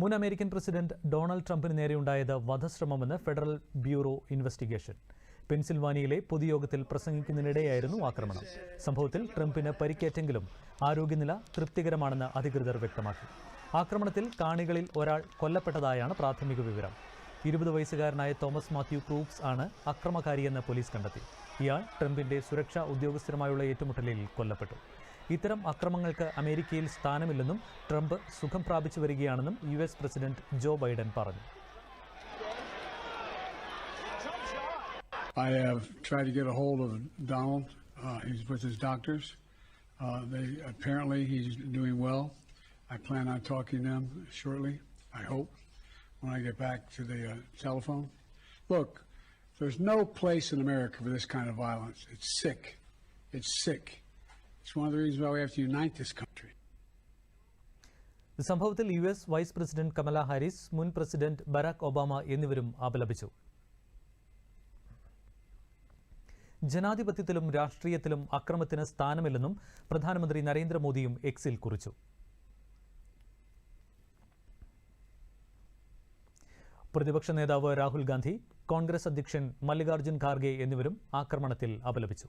മുൻ American president Donald ട്രംപിന് നേരെയുണ്ടായത് വധശ്രമമെന്ന് ഫെഡറൽ ബ്യൂറോ ഇൻവെസ്റ്റിഗേഷൻ. പെൻസിൽവാനിയയിലെ പൊതുയോഗത്തിൽ പ്രസംഗിക്കുന്നതിനിടെയായിരുന്നു ആക്രമണം. സംഭവത്തിൽ ട്രംപിന് പരിക്കേറ്റെങ്കിലും ആരോഗ്യനില തൃപ്തികരമാണെന്ന് അധികൃതർ വ്യക്തമാക്കി. ആക്രമണത്തിൽ കാണികളിൽ ഒരാൾ കൊല്ലപ്പെട്ടതായാണ് പ്രാഥമിക വിവരം. ഇരുപത് വയസ്സുകാരനായ തോമസ് മാത്യു ക്രൂപ്സ് ആണ് അക്രമകാരിയെന്ന് പോലീസ് കണ്ടെത്തി. ഇയാൾ ട്രംപിന്റെ സുരക്ഷാ ഉദ്യോഗസ്ഥരുമായുള്ള ഏറ്റുമുട്ടലിൽ കൊല്ലപ്പെട്ടു. ഇത്തരം അക്രമങ്ങൾക്ക് അമേരിക്കയിൽ സ്ഥാനമില്ലെന്നും ട്രംപ് സുഖം പ്രാപിച്ചു വരികയാണെന്നും യു പ്രസിഡന്റ് ജോ ബൈഡൻ പറഞ്ഞു I have tried to get a hold of Donald. Uh, he's with his doctors. Uh, they apparently he's doing well. I plan on talking to them shortly. I hope when I get back to the uh, telephone. Look, there's no place in America for this kind of violence. It's sick. It's sick. It's one of the reasons why we have to unite this country. സംഭവത്തിൽ U S vice president Kamala Harris മുൻ president Barack Obama എന്നിവരും അപലപിച്ചു. ജനാധിപത്യത്തിലും രാഷ്ട്രീയത്തിലും അക്രമത്തിന് സ്ഥാനമില്ലെന്നും പ്രധാനമന്ത്രി നരേന്ദ്രമോദിയും എക്സിൽ കുറിച്ചു. പ്രതിപക്ഷ നേതാവ് രാഹുൽ ഗാന്ധി കോൺഗ്രസ് അധ്യക്ഷൻ മല്ലികാർജുൻ ഖാർഗെ എന്നിവരും ആക്രമണത്തിൽ അപലപിച്ചു.